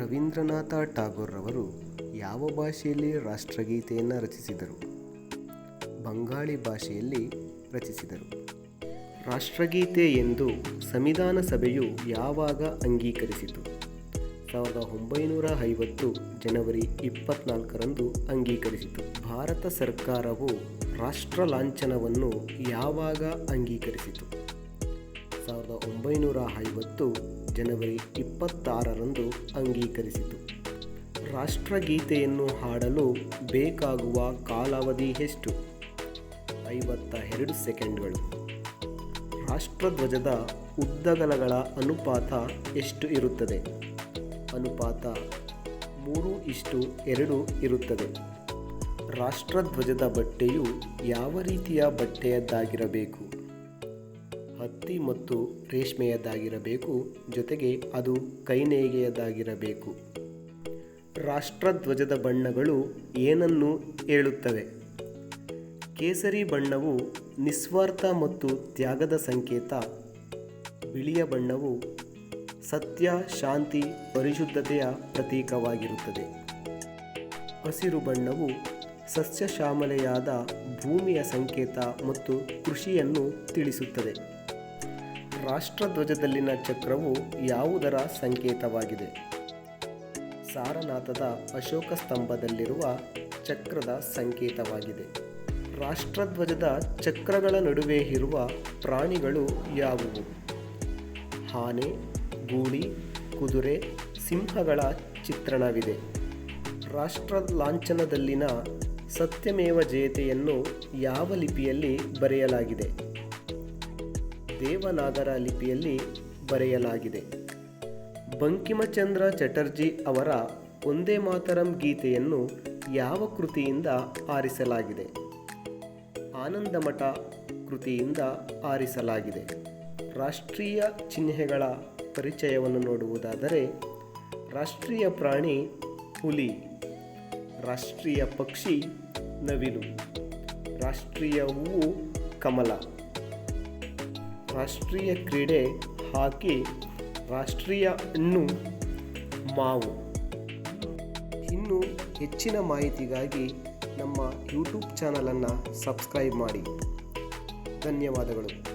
ರವೀಂದ್ರನಾಥ ಟಾಗೋರ್ರವರು ಯಾವ ಭಾಷೆಯಲ್ಲಿ ರಾಷ್ಟ್ರಗೀತೆಯನ್ನು ರಚಿಸಿದರು? ಬಂಗಾಳಿ ಭಾಷೆಯಲ್ಲಿ ರಚಿಸಿದರು. ರಾಷ್ಟ್ರಗೀತೆ ಎಂದು ಸಂವಿಧಾನ ಸಭೆಯು ಯಾವಾಗ ಅಂಗೀಕರಿಸಿತು? ಸಾವಿರದ ಒಂಬೈನೂರ ಐವತ್ತು ಜನವರಿ ಇಪ್ಪತ್ನಾಲ್ಕರಂದು ಅಂಗೀಕರಿಸಿತು. ಭಾರತ ಸರ್ಕಾರವು ರಾಷ್ಟ್ರ ಲಾಂಛನವನ್ನು ಯಾವಾಗ ಅಂಗೀಕರಿಸಿತು? ಸಾವಿರದ ಒಂಬೈನೂರ ಐವತ್ತು ಜನವರಿ ಇಪ್ಪತ್ತಾರರಂದು ಅಂಗೀಕರಿಸಿತು. ರಾಷ್ಟ್ರಗೀತೆಯನ್ನು ಹಾಡಲು ಬೇಕಾಗುವ ಕಾಲಾವಧಿ ಎಷ್ಟು? ಐವತ್ತ ಎರಡು ಸೆಕೆಂಡ್ಗಳು. ರಾಷ್ಟ್ರಧ್ವಜದ ಉದ್ದಗಲಗಳ ಅನುಪಾತ ಎಷ್ಟು ಇರುತ್ತದೆ? ಅನುಪಾತ ಮೂರು ಇಷ್ಟು ಎರಡು ಇರುತ್ತದೆ. ರಾಷ್ಟ್ರಧ್ವಜದ ಬಟ್ಟೆಯು ಯಾವ ರೀತಿಯ ಬಟ್ಟೆಯದ್ದಾಗಿರಬೇಕು? ಹತ್ತಿ ಮತ್ತು ರೇಷ್ಮೆಯದ್ದಾಗಿರಬೇಕು, ಜೊತೆಗೆ ಅದು ಕೈನೇಯ್ಗೆಯದಾಗಿರಬೇಕು ರಾಷ್ಟ್ರಧ್ವಜದ ಬಣ್ಣಗಳು ಏನನ್ನು ಹೇಳುತ್ತವೆ? ಕೇಸರಿ ಬಣ್ಣವು ನಿಸ್ವಾರ್ಥ ಮತ್ತು ತ್ಯಾಗದ ಸಂಕೇತ. ಬಿಳಿಯ ಬಣ್ಣವು ಸತ್ಯ, ಶಾಂತಿ, ಪರಿಶುದ್ಧತೆಯ ಪ್ರತೀಕವಾಗಿರುತ್ತದೆ. ಹಸಿರು ಬಣ್ಣವು ಸಸ್ಯಶ್ಯಾಮಲೆಯಾದ ಭೂಮಿಯ ಸಂಕೇತ ಮತ್ತು ಕೃಷಿಯನ್ನು ತಿಳಿಸುತ್ತದೆ. ರಾಷ್ಟ್ರಧ್ವಜದಲ್ಲಿನ ಚಕ್ರವು ಯಾವುದರ ಸಂಕೇತವಾಗಿದೆ? ಸಾರನಾಥದ ಅಶೋಕ ಸ್ತಂಭದಲ್ಲಿರುವ ಚಕ್ರದ ಸಂಕೇತವಾಗಿದೆ. ರಾಷ್ಟ್ರಧ್ವಜದ ಚಕ್ರಗಳ ನಡುವೆ ಇರುವ ಪ್ರಾಣಿಗಳು ಯಾವುವು? ಆನೆ, ಗೂಳಿ, ಕುದುರೆ, ಸಿಂಹಗಳ ಚಿತ್ರಣವಿದೆ. ರಾಷ್ಟ್ರ ಲಾಂಛನದಲ್ಲಿನ ಸತ್ಯಮೇವ ಜಯತೆಯನ್ನು ಯಾವ ಲಿಪಿಯಲ್ಲಿ ಬರೆಯಲಾಗಿದೆ? ದೇವನಾಗರ ಲಿಪಿಯಲ್ಲಿ ಬರೆಯಲಾಗಿದೆ. ಬಂಕಿಮಚಂದ್ರ ಚಟರ್ಜಿ ಅವರ ಒಂದೇ ಮಾತರಂ ಗೀತೆಯನ್ನು ಯಾವ ಕೃತಿಯಿಂದ ಆರಿಸಲಾಗಿದೆ? ಆನಂದಮಠ ಕೃತಿಯಿಂದ ಆರಿಸಲಾಗಿದೆ. ರಾಷ್ಟ್ರೀಯ ಚಿಹ್ನೆಗಳ ಪರಿಚಯವನ್ನು ನೋಡುವುದಾದರೆ, ರಾಷ್ಟ್ರೀಯ ಪ್ರಾಣಿ ಹುಲಿ, ರಾಷ್ಟ್ರೀಯ ಪಕ್ಷಿ ನವಿಲು, ರಾಷ್ಟ್ರೀಯ ಹೂವು ಕಮಲ. ರಾಷ್ಟ್ರೀಯ ಕ್ರೀಡೆ ಹಾಕಿ ರಾಷ್ಟ್ರೀಯ ಹಣ್ಣು ಮಾವು. ಇನ್ನು ಹೆಚ್ಚಿನ ಮಾಹಿತಿಗಾಗಿ ನಮ್ಮ ಯೂಟ್ಯೂಬ್ ಚಾನಲನ್ನು ಸಬ್ಸ್ಕ್ರೈಬ್ ಮಾಡಿ. ಧನ್ಯವಾದಗಳು.